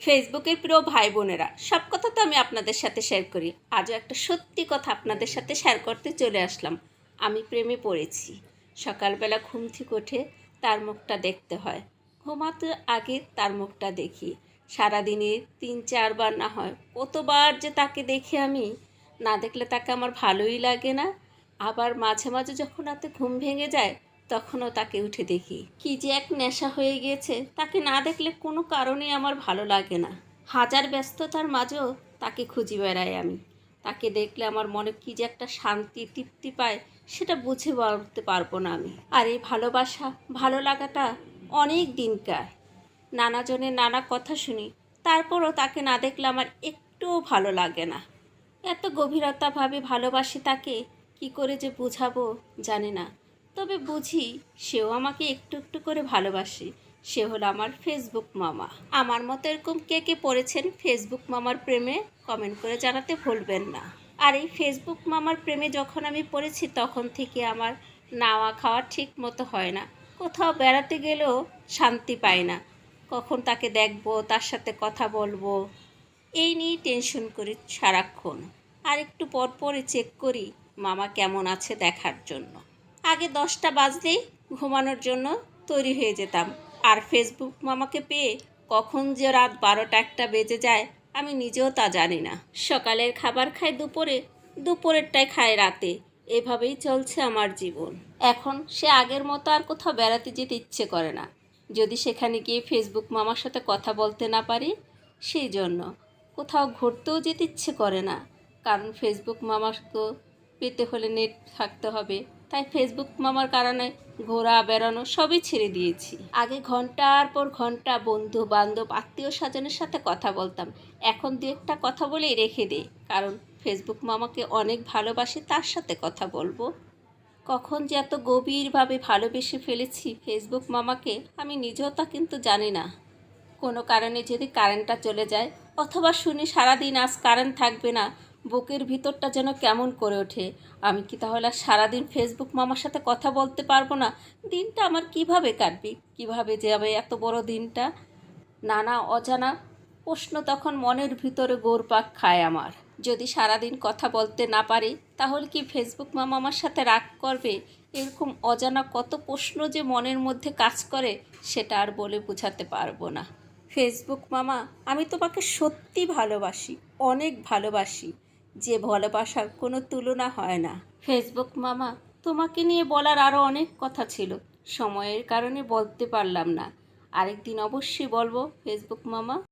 ফেসবুকের প্রিয় ভাই বোনেরা, সব কথা তো আমি আপনাদের সাথে শেয়ার করি। আজও একটা সত্যি কথা আপনাদের সাথে শেয়ার করতে চলে আসলাম। আমি প্রেমে পড়েছি। সকালবেলা ঘুম থেকে উঠে তার মুখটা দেখতে হয়। ঘুমাতে আগে তার মুখটা দেখি। সারাদিনে তিন, চারবার না হয় কতবার যে তাকে দেখি আমি, না দেখলে তাকে আমার ভালোই লাগে না। আবার মাঝে মাঝে যখন রাতে ঘুম ভেঙে যায় তখনও তাকে উঠে দেখি। কি যে এক নেশা হয়ে গিয়েছে, তাকে না দেখলে কোনো কারণে আমার ভালো লাগে না। হাজার ব্যস্ততার মাঝেও তাকে খুঁজি বেড়াই আমি। তাকে দেখলে আমার মনে কি যে একটা শান্তি, তৃপ্তি পায়, সেটা বুঝে বলতে পারব না আমি। আর এই ভালোবাসা, ভালো লাগাটা অনেক দিনকার নানাজনের নানা কথা শুনি, তারপরও তাকে না দেখলে আমার একটুও ভালো লাগে না। এত গভীরতাভাবে ভালোবাসি তাকে, কি করে যে বুঝাবো জানি না। তবে বুঝি সেও আমাকে একটু একটু করে ভালোবাসে। সে হলো আমার ফেসবুক মামা। আমার মতো এরকম কে কে পড়েছেন ফেসবুক মামার প্রেমে কমেন্ট করে জানাতে ভুলবেন না। আর এই ফেসবুক মামার প্রেমে যখন আমি পড়েছি তখন থেকে আমার নাওয়া খাওয়া ঠিক মতো হয় না। কোথাও বেড়াতে গেলেও শান্তি পাই না। কখন তাকে দেখব, তার সাথে কথা বলব, এই নিয়েই টেনশন করি সারাক্ষণ। আর একটু পর পরে চেক করি মামা কেমন আছে দেখার জন্য। আগে দশটা বাজলেই ঘুমানোর জন্য তৈরি হয়ে যেতাম। আর ফেসবুক মামাকে পেয়ে কখন যে রাত বারোটা একটা বেজে যায়, আমি নিজেও তা জানি না। সকালের খাবার খাই দুপুরে, দুপুরেরটাই খায় রাতে। এভাবেই চলছে আমার জীবন। এখন সে আগের মতো আর কোথাও বেড়াতে যেতে ইচ্ছে করে না। যদি সেখানে গিয়ে ফেসবুক মামার সাথে কথা বলতে না পারি, সেই জন্য কোথাও ঘুরতেও যেতে ইচ্ছে করে না। কারণ ফেসবুক মামাকে পেতে হলে নেট থাকতে হবে। তাই ফেসবুক মামার কারণে ঘোরা, বেড়ানো সবই ছেড়ে দিয়েছি। আগে ঘণ্টার পর ঘণ্টা বন্ধু বান্ধব আত্মীয় স্বজনের সাথে কথা বলতাম। এখন দু একটা কথা বলেই রেখে দিই, কারণ ফেসবুক মামাকে অনেক ভালোবাসি, তার সাথে কথা বলব। কখন যে এত গভীরভাবে ভালোবেসে ফেলেছি ফেসবুক মামাকে, আমি নিজেও তা কিন্তু জানি না। কোনো কারণে যদি কারেন্টটা চলে যায়, অথবা শুনি সারাদিন আজ কারেন্ট থাকবে না বুকের ভিতরটা যেন কেমন করে ওঠে। আমি কি তাহলে আর সারাদিন ফেসবুক মামার সাথে কথা বলতে পারব না? দিনটা আমার কীভাবে কাটবে? কীভাবে যাবে এত বড় দিনটা? নানা অজানা প্রশ্ন তখন মনের ভিতরে গোরপাক খায় আমার। যদি সারাদিন কথা বলতে না পারি, তাহলে কি ফেসবুক মামা আমার সাথে রাগ করবে? এরকম অজানা কত প্রশ্ন যে মনের মধ্যে কাজ করে, সেটা আর বলে বোঝাতে পারব না। ফেসবুক মামা, আমি তোমাকে সত্যি ভালোবাসি, অনেক ভালোবাসি। যে ভালোবাসার কোনো তুলনা হয় না। ফেসবুক মামা, তোমাকে নিয়ে বলার আরও অনেক কথা ছিল। সময়ের কারণে বলতে পারলাম না। আরেকদিন অবশ্যই বলব, ফেসবুক মামা।